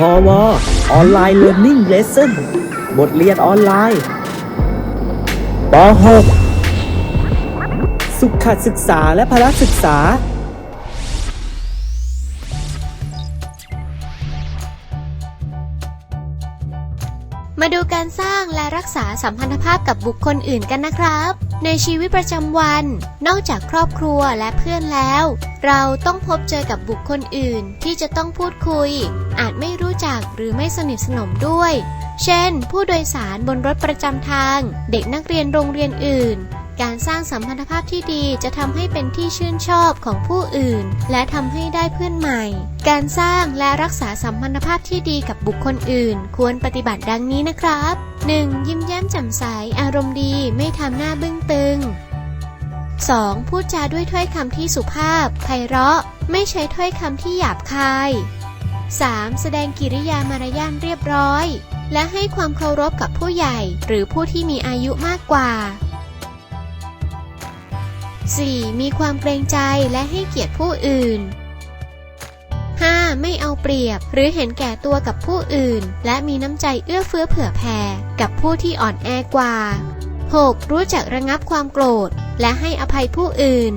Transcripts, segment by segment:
พอวออนไลน์เรียน i ิ่งเลสเซ่นบทเรียนออนไลน์ป .6 สุขศึกษาและพละศึกษา มาดูการสร้างและรักษาสัมพันธภาพกับบุคคลอื่นกันนะครับ ในชีวิตประจำวัน นอกจากครอบครัวและเพื่อนแล้ว เราต้องพบเจอกับบุคคลอื่นที่จะต้องพูดคุย อาจไม่รู้จักหรือไม่สนิทสนมด้วย เช่น ผู้โดยสารบนรถประจำทาง เด็กนักเรียนโรงเรียนอื่น การสร้างสัมพันธภาพที่ดีจะทำให้เป็นที่ชื่นชอบของผู้อื่น และทำให้ได้เพื่อนใหม่ การสร้างและรักษาสัมพันธภาพที่ดีกับบุคคลอื่น ควรปฏิบัติดังนี้นะครับ 1. ยิ้มแย้มแจ่มใส อารมณ์ดีไม่ทำหน้าบึ้งตึง 2. พูดจาด้วยถ้อยคำที่สุภาพไพเราะ ไม่ใช้ถ้อยคำที่หยาบคาย 3. แสดงกิริยามารยาทเรียบร้อย และให้ความเคารพกับผู้ใหญ่ หรือผู้ที่มีอายุมากกว่า 4. มีความเกรงใจและให้เกียรติผู้อื่น 5. ไม่เอาเปรียบ หรือเห็นแก่ตัวกับผู้อื่น และมีน้ำใจเอื้อเฟื้อเผื่อแผ่ กับผู้ที่อ่อนแอกว่า 6. รู้จักระงับความโกรธ และให้อภัยผู้อื่น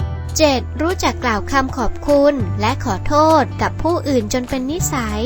7. รู้จักกล่าวคำขอบคุณ และขอโทษกับผู้อื่นจนเป็นนิสัย